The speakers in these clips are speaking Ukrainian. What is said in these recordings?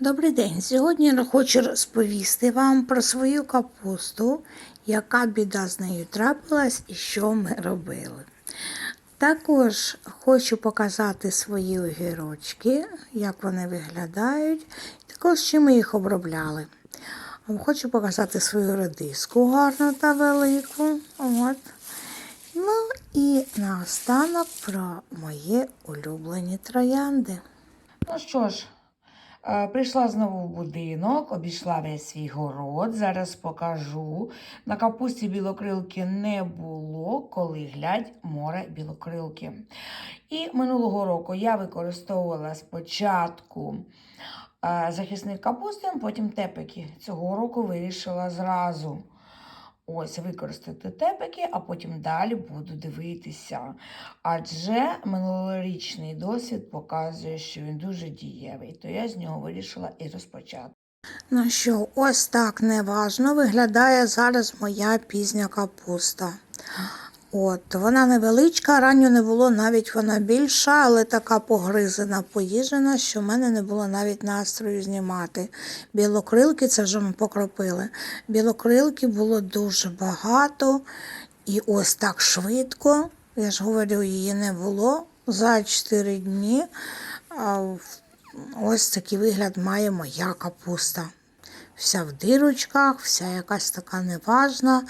Добрий день. Сьогодні я хочу розповісти вам про свою капусту, яка біда з нею трапилась і що ми робили. Також хочу показати свої огірочки, як вони виглядають, також чим ми їх обробляли. Хочу показати свою редиску гарну та велику. От. Ну і наостанок про мої улюблені троянди. Ну що ж, прийшла знову в будинок, обійшла весь свій город. Зараз покажу. На капусті білокрилки не було, коли глядь море білокрилки. І минулого року я використовувала спочатку е, захисник капусти, потім тепики. Цього року вирішила зразу. Ось використати тепики, а потім далі буду дивитися. Адже минулорічний досвід показує, що він дуже дієвий, то я з нього вирішила і розпочати. Ну що, ось так неважно виглядає зараз моя пізня капуста. От, вона невеличка, ранню не було, навіть вона більша, але така погризена, поїжена, що в мене не було навіть настрою знімати. Білокрилки, це вже ми покропили. Білокрилки було дуже багато. І ось так швидко, я ж говорю, її не було за 4 дні. Ось такий вигляд має моя капуста. Вся в дирочках, вся якась така неважна.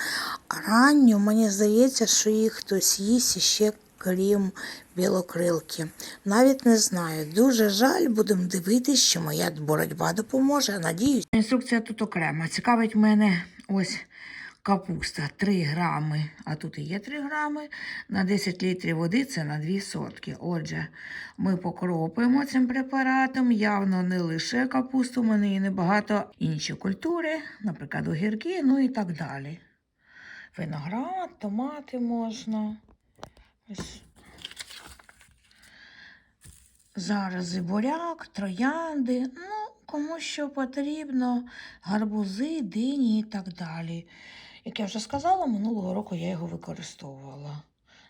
Ранньо мені здається, що їх хтось їсть іще крім білокрилки. Навіть не знаю. Дуже жаль, будемо дивитися, що моя боротьба допоможе. Надіюсь. Інструкція тут окрема. Цікавить мене ось капуста 3 грами, а тут і є 3 грами. На 10 літрів води це на 2 сотки. Отже, ми покропимо цим препаратом. Явно не лише капусту, у мене є небагато інші культури, наприклад, огірки, ну і так далі. Виноград, томати можна. Зараз і буряк, троянди, ну, кому що потрібно, гарбузи, дині і так далі. Як я вже сказала, минулого року я його використовувала.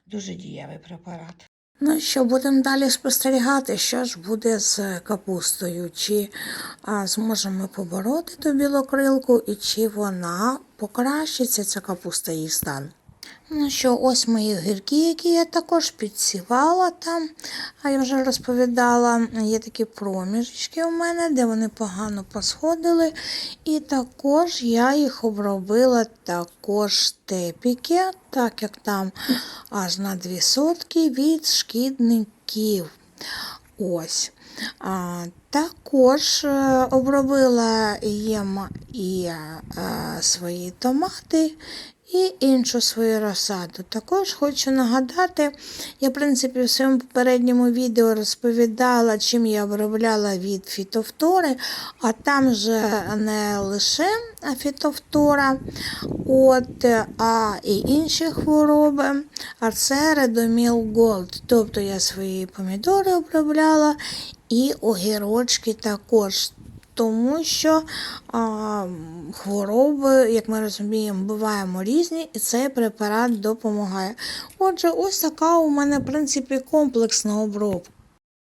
Дуже дієвий препарат. Ну що, будемо далі спостерігати, що ж буде з капустою. Чи а, зможемо побороти ту білокрилку, і чи вона покращиться, ця капуста її стан. Ну що, ось мої огірки, які я також підсівала там. А я вже розповідала, є такі проміжечки у мене, де вони погано посходили. І також я їх обробила також тепіки, так як там аж на 2 сотки від шкідників. Ось. Також е, обробила їм і е, свої томати, і іншу свою розсаду. Також хочу нагадати, я, в принципі, в своєму попередньому відео розповідала, чим я обробляла від фітофтори, а там же не лише фітофтора, от, а і інші хвороби. А це Redomil Gold. Тобто я свої помідори обробляла і огірочки також. Тому що а, хвороби, як ми розуміємо, буваємо різні, і цей препарат допомагає. Отже, ось така у мене, в принципі, комплексна обробка.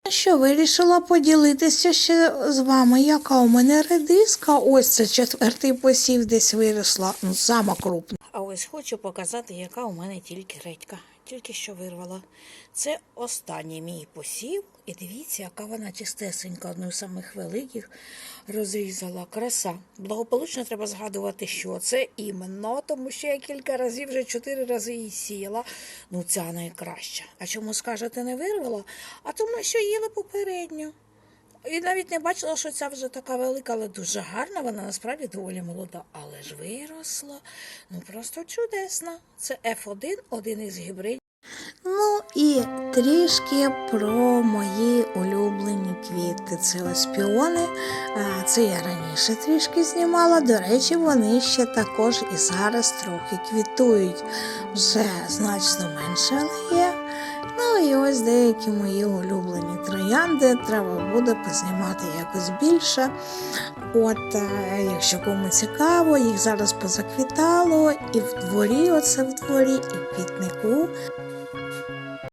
Що вирішила поділитися ще з вами, яка у мене редиска. Ось це четвертий посів десь виросла, ну сама крупна. Ось хочу показати, яка у мене тільки редька. Тільки що вирвала. Це останній мій посів. І дивіться, яка вона чистесенька, одну з самих великих розрізала. Краса. Благополучно треба згадувати, що це іменно, тому що я кілька разів вже чотири рази її сіяла. Ну, ця найкраща. А чому скажете, не вирвала? А тому, що їла попередньо. І навіть не бачила, що ця вже така велика, але дуже гарна. Вона насправді доволі молода. Але ж виросла. Ну просто чудесна. Це F1, один із гібридів. Ну і трішки про мої улюблені квіти. Це ось піони. Це я раніше трішки знімала. До речі, вони ще також і зараз трохи квітують. Вже значно менше, але є. Ну і ось деякі мої улюблені троянди. Треба буде познімати якось більше. От, е, якщо кому цікаво, їх зараз позаквітало і в дворі, оце в дворі, і в квітнику.